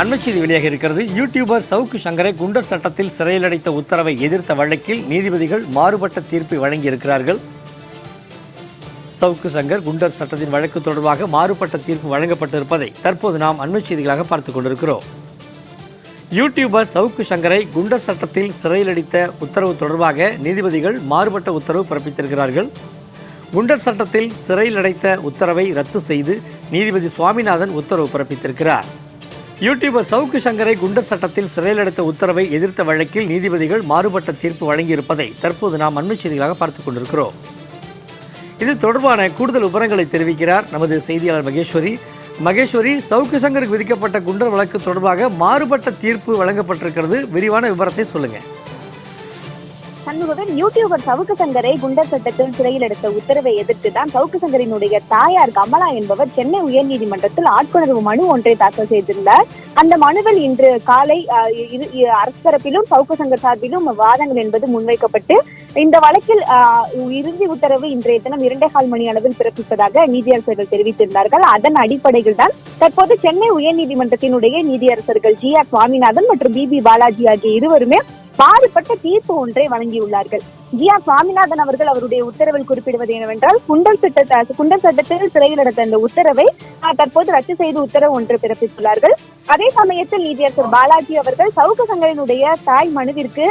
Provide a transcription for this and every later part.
அண்மை செய்தி வெளியாக இருக்கிறது. யூடியூபர் சவுக்கு சங்கரை குண்டர் சட்டத்தில் சிறையில் அடைத்த உத்தரவை எதிர்த்த வழக்கில் நீதிபதிகள் மாறுபட்ட தீர்ப்பை வழங்கியிருக்கிறார்கள். சவுக்கு சங்கர் குண்டர் சட்டத்தின் வழக்கு தொடர்பாக மாறுபட்ட தீர்ப்பு வழங்கப்பட்டிருப்பதை தற்போது நாம் அண்மை செய்திகளாக பார்த்துக் கொண்டிருக்கிறோம். யூடியூபர் சவுக்கு சங்கரை குண்டர் சட்டத்தில் சிறையில் அடித்த உத்தரவு தொடர்பாக நீதிபதிகள் மாறுபட்ட உத்தரவு பிறப்பித்திருக்கிறார்கள். குண்டர் சட்டத்தில் சிறையில் அடைத்த உத்தரவை ரத்து செய்து நீதிபதி சுவாமிநாதன் உத்தரவு பிறப்பித்திருக்கிறார். யூடியூபர் சவுக்கு சங்கரை குண்டர் சட்டத்தில் சிறையில் அடைத்த உத்தரவை எதிர்த்த வழக்கில் நீதிபதிகள் மாறுபட்ட தீர்ப்பு வழங்கியிருப்பதை தற்போது நாம் அண்மை செய்திகளாக பார்த்துக் கொண்டிருக்கிறோம். இது தொடர்பான கூடுதல் விவரங்களை தெரிவிக்கிறார் நமது செய்தியாளர் மகேஸ்வரி. மகேஸ்வரி சவுக்கு சங்கருக்கு விதிக்கப்பட்ட குண்டர் வழக்கு தொடர்பாக மாறுபட்ட தீர்ப்பு வழங்கப்பட்டிருக்கிறது. விரிவான விவரத்தை சொல்லுங்கள் சண்முகவன் யூடியூபர் சவுக்கு சங்கரை குண்டர் சட்டத்தில் சிறையில் எடுத்த உத்தரவை எதிர்த்து தான் சவுக்கு சங்கரினுடைய தாயார் கமலா என்பவர் சென்னை உயர்நீதிமன்றத்தில் ஆட்கொணர்வு மனு ஒன்றை தாக்கல் செய்திருந்தார். அந்த மனுவில் இன்று காலை அரசு தரப்பிலும் சவுக்கு சங்க சார்பிலும் வாதங்கள் என்பது முன்வைக்கப்பட்டு இந்த வழக்கில் இறுதி உத்தரவு இன்றைய தினம் இரண்டே கால் மணி அளவில் பிறப்பிப்பதாக நீதியரசர்கள் தெரிவித்திருந்தார்கள். அதன் அடிப்படையில் தான் தற்போது சென்னை உயர்நீதிமன்றத்தினுடைய நீதியரசர்கள் ஜி ஆர் சுவாமிநாதன் மற்றும் பி பி பாலாஜி ஆகிய இருவருமே பாடுபட்ட தீர்ப்பு ஒன்றை வழங்கியுள்ளார்கள். ஜி ஆர் சுவாமிநாதன் அவர்கள் அவருடைய உத்தரவில் குறிப்பிடுவது என்னவென்றால் குண்டல் திட்டத்தை குண்டல் சட்டத்தில் சிறையில் நடந்த அந்த உத்தரவை தற்போது ரத்து செய்து உத்தரவு ஒன்று பிறப்பித்துள்ளார்கள். அதே சமயத்தில் நீதியரசர் பாலாஜி அவர்கள் சவுக்கு சங்கரனுடைய தாய் மனுவிற்கு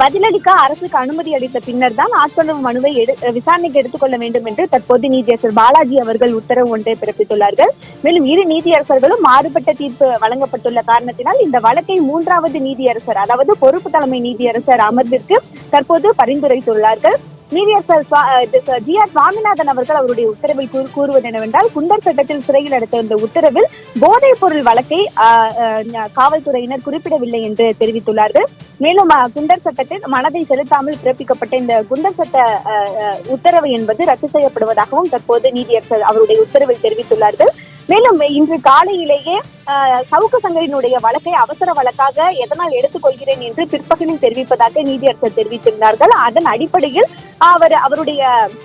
பதிலளிக்க அரசுக்கு அனுமதி அளித்த பின்னர் தான் ஆட்கொணர்வு மனுவை எடு விசாரணைக்கு எடுத்துக்கொள்ள வேண்டும் என்று தற்போது நீதியரசர் பாலாஜி அவர்கள் உத்தரவு ஒன்றை பிறப்பித்துள்ளார்கள். மேலும் இரு நீதியரசர்களும் மாறுபட்ட தீர்ப்பு வழங்கப்பட்டுள்ள காரணத்தினால் இந்த வழக்கை மூன்றாவது நீதியரசர் அதாவது பொறுப்பு தலைமை நீதியரசர் அமர்விற்கு தற்போது பரிந்துரைத்துள்ளார்கள். நீதியரசர் ஜி ஆர் சுவாமிநாதன் அவர்கள் அவருடைய உத்தரவில் கூறுவது என்னவென்றால் குண்டர் சட்டத்தில் சிறையில் அடைத்த இந்த உத்தரவில் போதைப் பொருள் வழக்கை ஆஹ், காவல்துறையினர் குறிப்பிடவில்லை என்று தெரிவித்துள்ளார்கள். மேலும் குண்டர் சட்டத்தில் மனதை செலுத்தாமல் பிறப்பிக்கப்பட்ட இந்த குண்டர் சட்ட உத்தரவு என்பது ரத்து செய்யப்படுவதாகவும் தற்போது நீதியரசர் அவருடைய உத்தரவில் தெரிவித்துள்ளார்கள். மேலும் இன்று காலையிலேயே ஆஹ், சவுக்கு சங்கரினுடைய வழக்கை அவசர வழக்காக எதனால் எடுத்துக்கொள்கிறேன் என்று பிற்பகலில் தெரிவிப்பதாக நீதியரசர் தெரிவித்திருந்தார்கள். அதன் அடிப்படையில் அவர் அவருடைய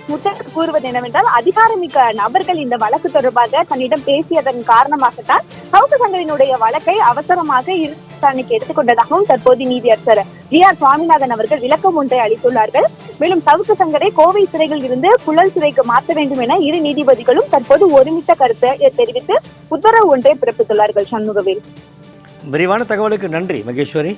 உத்தரவு கூறுவது என்னவென்றால் அதிகாரமிக்க நபர்கள் இந்த வழக்கு தொடர்பாக தன்னிடம் பேசியதன் காரணமாகத்தான் சவுக்கு சங்கரினுடைய வழக்கை அவசரமாக இரு விசாரணைக்கு எடுத்துக்கொண்டதாகவும் தற்போது நீதியரசர் ஜி ஆர் சுவாமிநாதன் அவர்கள் விளக்கம் ஒன்றை அளித்துள்ளார்கள். மேலும் சவுக்கு சங்கரை கோவை சிறையில் இருந்து புழல் சிறைக்கு மாற்ற வேண்டும் என இரு நீதிபதிகளும் தற்போது ஒருமித்த கருத்தை தெரிவித்து உத்தரவு ஒன்றை பிறப்பித்துள்ளார்கள் சண்முகவேல். விரிவான தகவலுக்கு நன்றி மகேஸ்வரி.